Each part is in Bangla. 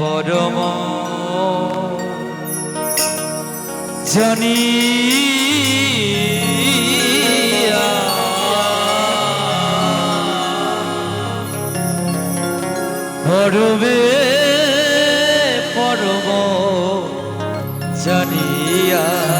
পরম। জানিয়া পরবে পরম। জানিয়া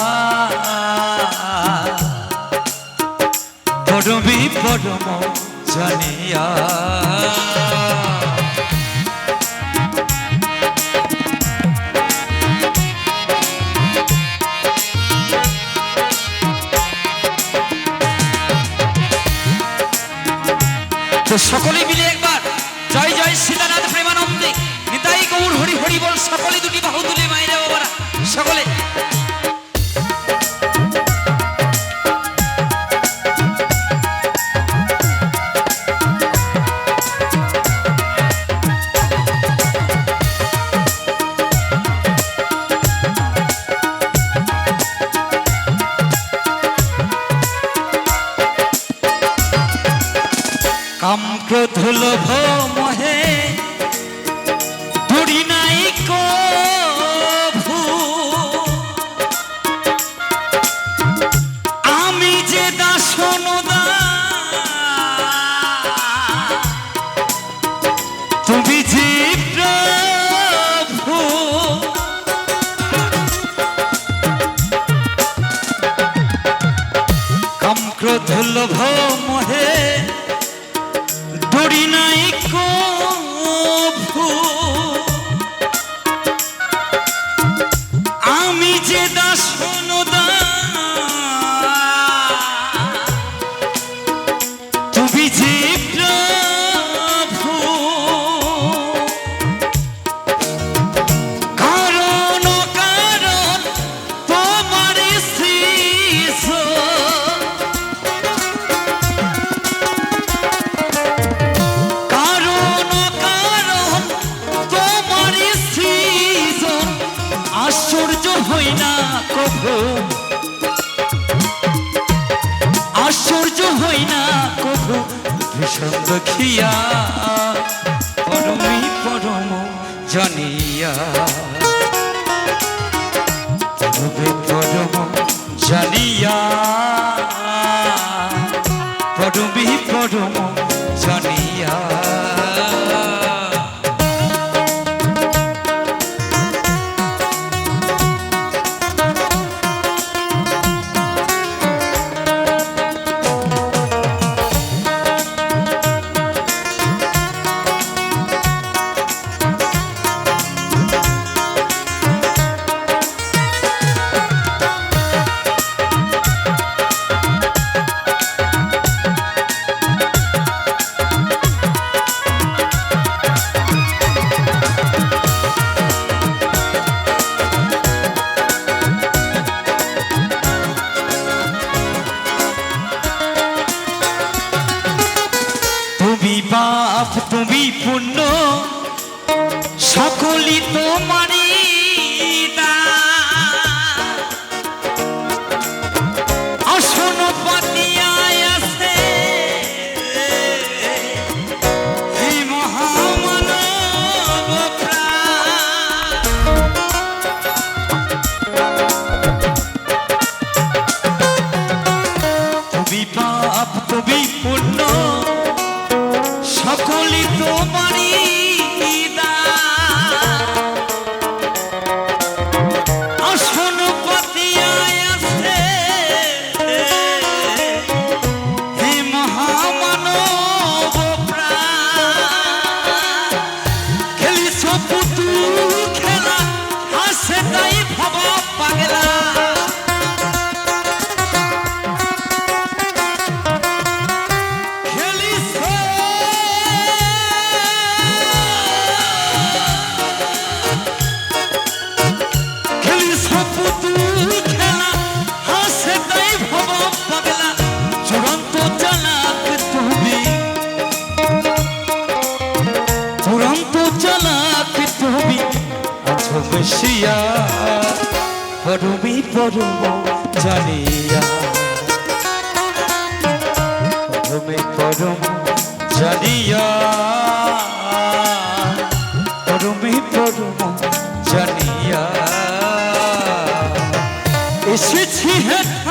তো সকলে কাম ক্রোধ লোভ মহে, ধরি নাই কভু। আমি যে দাসন তুমি যে প্রভু। কাম ক্রোধ মহে ধরি নাই দেখিয়া পরমি পরম জানিয়া। পরমে পরম জানিয়া পরমি পরম জানিয়া। পুণ্য সকলই তোমারই পরমি পরম জানিয়া। পরমে পরম জানিয়া। পরমে পরম জানিয়া। এসেছি হেঠা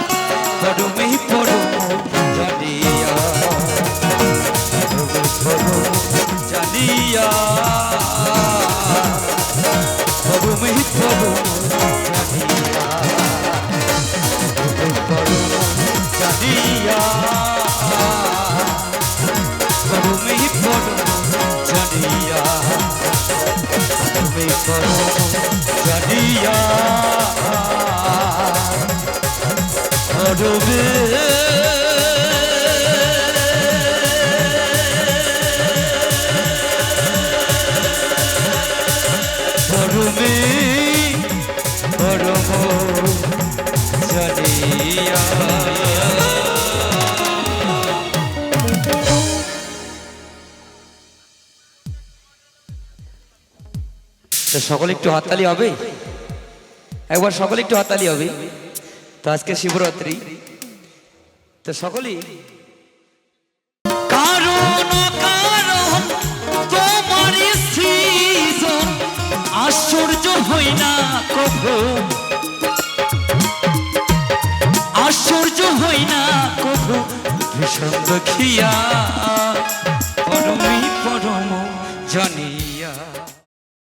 পরমে পড়ো জানিয়া তুমি পড়ো জানিয়া পরমে তো সকলে একটু হাততালি হবে? একবার সকলে একটু হাততালি হবে। তো আজকে শিবরাত্রি। তো সকলেই আশ্চর্য হই না কভু আশ্চর্য হই না কভু ভীষণ দেখিয়া পরমী পরম জানিয়া